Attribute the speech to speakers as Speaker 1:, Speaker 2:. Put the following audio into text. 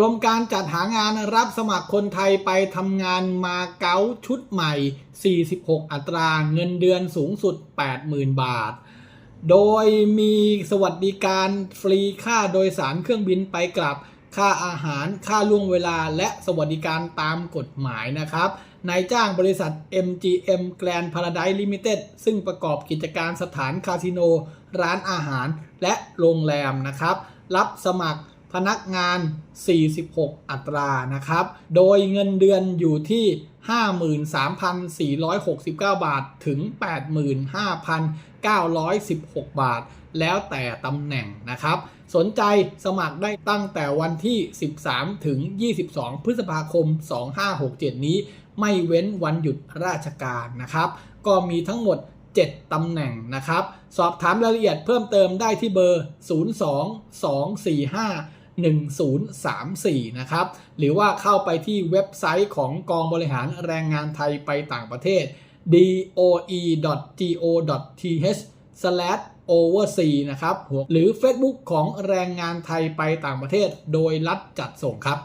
Speaker 1: กรมการจัดหางานรับสมัครคนไทยไปทำงานมาเก๊าชุดใหม่ 46 อัตราเงินเดือนสูงสุด 80,000 บาท โดยมีสวัสดิการฟรีค่าโดยสารเครื่องบินไปกลับ ค่าอาหาร ค่าล่วงเวลา และสวัสดิการตามกฎหมายนะครับ นายจ้างบริษัท MGM Grand Paradise Limited ซึ่งประกอบกิจการสถานคาสิโน ร้านอาหาร และโรงแรมนะครับ รับสมัคร พนักงาน 46 อัตรานะครับ โดยเงินเดือนอยู่ที่ 53,469 บาท ถึง 85,916 บาท แล้วแต่ตำแหน่งนะครับ สนใจสมัครได้ตั้งแต่วันที่ 13 ถึง 22 พฤษภาคม 2567 นี้ ไม่เว้นวันหยุดราชการนะครับ ก็มีทั้งหมด 7 ตำแหน่งนะครับ สอบถามรายละเอียดเพิ่มเติมได้ที่เบอร์ 02245 1034 นะครับ หรือว่าเข้าไปที่เว็บไซต์ของกองบริหารแรงงานไทยไปต่างประเทศ doe.go.th oversea นะครับ หรือ Facebook ของแรงงานไทยไปต่างประเทศ โดยรัฐจัดส่งครับ